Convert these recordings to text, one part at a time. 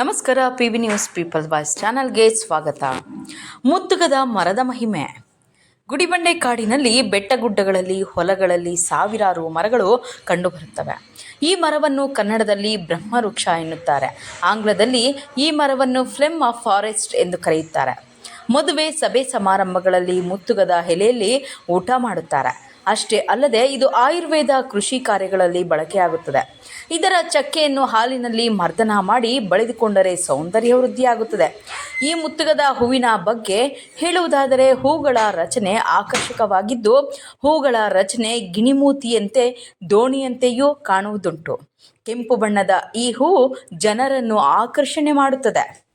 ನಮಸ್ಕಾರ P V news people voice ಚಾನಲ್ಗೆ ಸ್ವಾಗತ. ಮುತ್ತುಗದ ಮರದ ಮಹಿಮೆ. ಗುಡಿಬಂಡೆ ಕಾಡಿನಲ್ಲಿ ಬೆಟ್ಟ ಗುಡ್ಡಗಳಲ್ಲಿ ಹೊಲಗಳಲ್ಲಿ ಸಾವಿರಾರು ಮರಗಳು ಕಂಡುಬರುತ್ತವೆ. ಈ ಮರವನ್ನು ಕನ್ನಡದಲ್ಲಿ ಬ್ರಹ್ಮವೃಕ್ಷ ಎನ್ನುತ್ತಾರೆ. ಆಂಗ್ಲದಲ್ಲಿ ಈ ಮರವನ್ನು ಫ್ಲೆಮ್ ಆಫ್ ಫಾರೆಸ್ಟ್ ಎಂದು ಕರೆಯುತ್ತಾರೆ. ಮದುವೆ ಸಭೆ ಸಮಾರಂಭಗಳಲ್ಲಿ ಮುತ್ತುಗದ ಎಲೆಯಲ್ಲಿ ಊಟ ಮಾಡುತ್ತಾರೆ. ಅಷ್ಟೇ ಅಲ್ಲದೆ ಇದು ಆಯುರ್ವೇದ ಕೃಷಿ ಕಾರ್ಯಗಳಲ್ಲಿ ಬಳಕೆಯಾಗುತ್ತದೆ. ಇದರ ಚಕ್ಕೆಯನ್ನು ಹಾಲಿನಲ್ಲಿ ಮರ್ದನ ಮಾಡಿ ಬಳಿದುಕೊಂಡರೆ ಸೌಂದರ್ಯ ವೃದ್ಧಿಯಾಗುತ್ತದೆ. ಈ ಮುತ್ತುಗದ ಹೂವಿನ ಬಗ್ಗೆ ಹೇಳುವುದಾದರೆ ಹೂಗಳ ರಚನೆ ಆಕರ್ಷಕವಾಗಿದ್ದು, ಹೂಗಳ ರಚನೆ ಗಿಣಿಮೂತಿಯಂತೆ ದೋಣಿಯಂತೆಯೂ ಕಾಣುವುದುಂಟು. ಕೆಂಪು ಬಣ್ಣದ ಈ ಹೂ ಜನರನ್ನು ಆಕರ್ಷಣೆ ಮಾಡುತ್ತದೆ.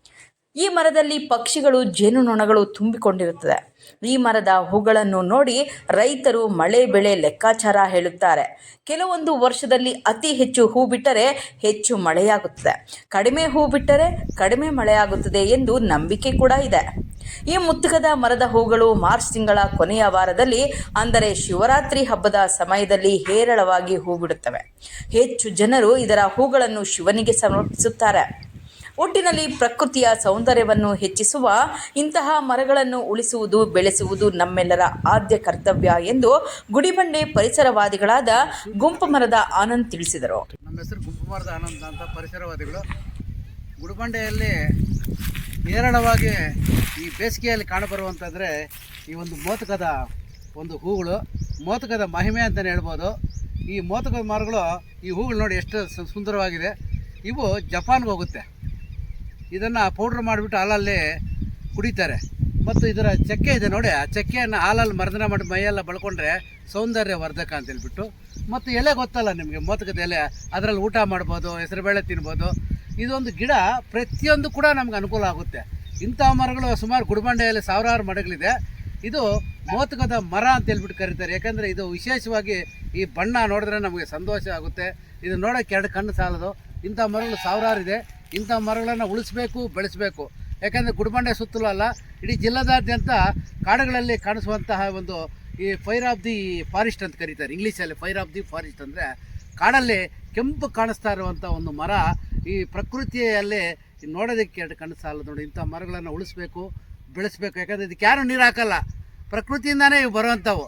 ಈ ಮರದಲ್ಲಿ ಪಕ್ಷಿಗಳು, ಜೇನುನೊಣಗಳು ತುಂಬಿಕೊಂಡಿರುತ್ತದೆ. ಈ ಮರದ ಹೂಗಳನ್ನು ನೋಡಿ ರೈತರು ಮಳೆ ಬೆಳೆ ಲೆಕ್ಕಾಚಾರ ಹೇಳುತ್ತಾರೆ. ಕೆಲವೊಂದು ವರ್ಷದಲ್ಲಿ ಅತಿ ಹೆಚ್ಚು ಹೂ ಬಿಟ್ಟರೆ ಹೆಚ್ಚು ಮಳೆಯಾಗುತ್ತದೆ. ಕಡಿಮೆ ಹೂ ಬಿಟ್ಟರೆ ಕಡಿಮೆ ಮಳೆಯಾಗುತ್ತದೆ ಎಂದು ನಂಬಿಕೆ ಕೂಡ ಇದೆ. ಈ ಮುತ್ತುಗದ ಮರದ ಹೂಗಳು ಮಾರ್ಚ್ ತಿಂಗಳ ಕೊನೆಯ ವಾರದಲ್ಲಿ, ಅಂದರೆ ಶಿವರಾತ್ರಿ ಹಬ್ಬದ ಸಮಯದಲ್ಲಿ ಹೇರಳವಾಗಿ ಹೂ ಬಿಡುತ್ತವೆ. ಹೆಚ್ಚು ಜನರು ಇದರ ಹೂಗಳನ್ನು ಶಿವನಿಗೆ ಸಮರ್ಪಿಸುತ್ತಾರೆ. ಒಟ್ಟಿನಲ್ಲಿ ಪ್ರಕೃತಿಯ ಸೌಂದರ್ಯವನ್ನು ಹೆಚ್ಚಿಸುವ ಇಂತಹ ಮರಗಳನ್ನು ಉಳಿಸುವುದು, ಬೆಳೆಸುವುದು ನಮ್ಮೆಲ್ಲರ ಆದ್ಯ ಕರ್ತವ್ಯ ಎಂದು ಗುಡಿಬಂಡೆ ಪರಿಸರವಾದಿಗಳಾದ ಗುಂಪು ಮರದ ಆನಂದ್ ತಿಳಿಸಿದರು. ನಮ್ಮ ಹೆಸರು ಗುಂಪುಮಾರದ ಆನಂದ್ ಅಂತ ಪರಿಸರವಾದಿಗಳು. ಗುಡಿಬಂಡೆಯಲ್ಲಿ ಹೇರಳವಾಗಿ ಈ ಬೇಸಿಗೆಯಲ್ಲಿ ಕಾಣಬರುವಂತಂದ್ರೆ ಈ ಒಂದು ಮೋತಕದ ಒಂದು ಹೂಗಳು, ಮೋತಕದ ಮಹಿಮೆ ಅಂತಲೇ ಹೇಳ್ಬೋದು. ಈ ಮೋತಕದ ಮರಗಳು, ಈ ಹೂಗಳು ನೋಡಿ ಎಷ್ಟು ಸುಂದರವಾಗಿದೆ. ಇವು ಜಪಾನ್ಗೆ ಹೋಗುತ್ತೆ. ಇದನ್ನು ಪೌಡ್ರ್ ಮಾಡಿಬಿಟ್ಟು ಹಾಲಲ್ಲಿ ಕುಡಿತಾರೆ. ಮತ್ತು ಇದರ ಚಕ್ಕೆ ಇದೆ ನೋಡಿ, ಆ ಚಕ್ಕೆಯನ್ನು ಹಾಲಲ್ಲಿ ಮರ್ದನ ಮಾಡಿ ಮೈಯೆಲ್ಲ ಬಳ್ಕೊಂಡ್ರೆ ಸೌಂದರ್ಯ ವರ್ಧಕ ಅಂತ ಹೇಳ್ಬಿಟ್ಟು. ಮತ್ತು ಎಲೆ ಗೊತ್ತಲ್ಲ ನಿಮಗೆ, ಮೋತಕದ ಎಲೆ, ಅದರಲ್ಲಿ ಊಟ ಮಾಡ್ಬೋದು, ಹೆಸರುಬೇಳೆ ತಿನ್ಬೋದು. ಇದೊಂದು ಗಿಡ ಪ್ರತಿಯೊಂದು ಕೂಡ ನಮ್ಗೆ ಅನುಕೂಲ ಆಗುತ್ತೆ. ಇಂಥ ಮರಗಳು ಸುಮಾರು ಗುಡಿಬಂಡೆಯಲ್ಲಿ ಸಾವಿರಾರು ಮರಗಳಿದೆ. ಇದು ಮೋತಕದ ಮರ ಅಂತ ಹೇಳ್ಬಿಟ್ಟು ಕರೀತಾರೆ. ಯಾಕಂದರೆ ಇದು ವಿಶೇಷವಾಗಿ ಈ ಬಣ್ಣ ನೋಡಿದ್ರೆ ನಮಗೆ ಸಂತೋಷ ಆಗುತ್ತೆ. ಇದು ನೋಡೋಕ್ಕೆ ಎರಡು ಕಣ್ಣು ಸಾಲದು. ಇಂಥ ಮರಗಳು ಸಾವಿರಾರು ಇದೆ. ಇಂಥ ಮರಗಳನ್ನು ಉಳಿಸ್ಬೇಕು, ಬೆಳೆಸಬೇಕು. ಯಾಕಂದರೆ ಗುಡಿಬಂಡೆ ಸುತ್ತಲೂ ಅಲ್ಲ, ಇಡೀ ಜಿಲ್ಲಾದಾದ್ಯಂತ ಕಾಡುಗಳಲ್ಲಿ ಕಾಣಿಸುವಂತಹ ಒಂದು ಈ ಫೈರ್ ಆಫ್ ದಿ ಫಾರೆಸ್ಟ್ ಅಂತ ಕರೀತಾರೆ. ಇಂಗ್ಲೀಷಲ್ಲಿ ಫೈರ್ ಆಫ್ ದಿ ಫಾರೆಸ್ಟ್ ಅಂದರೆ ಕಾಡಲ್ಲಿ ಕೆಂಪು ಕಾಣಿಸ್ತಾ ಇರುವಂಥ ಒಂದು ಮರ. ಈ ಪ್ರಕೃತಿಯಲ್ಲಿ ನೋಡೋದಕ್ಕೆ ಎರಡು ಕಣ್ಣು ಸಾಲದು ನೋಡಿ. ಇಂಥ ಮರಗಳನ್ನು ಉಳಿಸ್ಬೇಕು, ಬೆಳೆಸ್ಬೇಕು. ಯಾಕಂದರೆ ಇದಕ್ಕೆ ಯಾರು ನೀರು ಹಾಕಲ್ಲ. ಪ್ರಕೃತಿಯಿಂದನೇ ಇವು ಬರುವಂಥವು.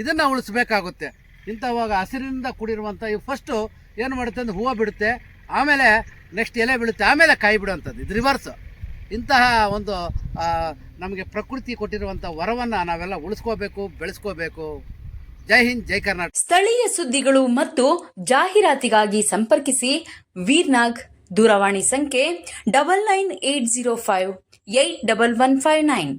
ಇದನ್ನು ಉಳಿಸ್ಬೇಕಾಗುತ್ತೆ. ಇಂಥವಾಗ ಹಸಿರಿನಿಂದ ಕೂಡಿರುವಂಥ ಇವು ಫಸ್ಟು ಏನು ಮಾಡುತ್ತೆ ಅಂದರೆ ಹೂವು ಬಿಡುತ್ತೆ. ಆಮೇಲೆ ನೆಕ್ಸ್ಟ್ ಎಲೆ ಬೀಳುತ್ತೆ. ಆಮೇಲೆ ಕಾಯಿ ಬಿಡುವಂಥದ್ದು. ಇದು ರಿವರ್ಸ್ ಇಂತಹ ಒಂದು ನಮಗೆ ಪ್ರಕೃತಿ ಕೊಟ್ಟಿರುವಂಥ ವರವನ್ನು ನಾವೆಲ್ಲ ಉಳಿಸ್ಕೋಬೇಕು, ಬೆಳೆಸ್ಕೋಬೇಕು. ಜೈ ಹಿಂದ್, ಜೈ ಕರ್ನಾಟಕ. ಸ್ಥಳೀಯ ಸುದ್ದಿಗಳು ಮತ್ತು ಜಾಹೀರಾತಿಗಾಗಿ ಸಂಪರ್ಕಿಸಿ ವೀರ್ನಾಗ್, ದೂರವಾಣಿ ಸಂಖ್ಯೆ double nine eight zero five eight double one five nine.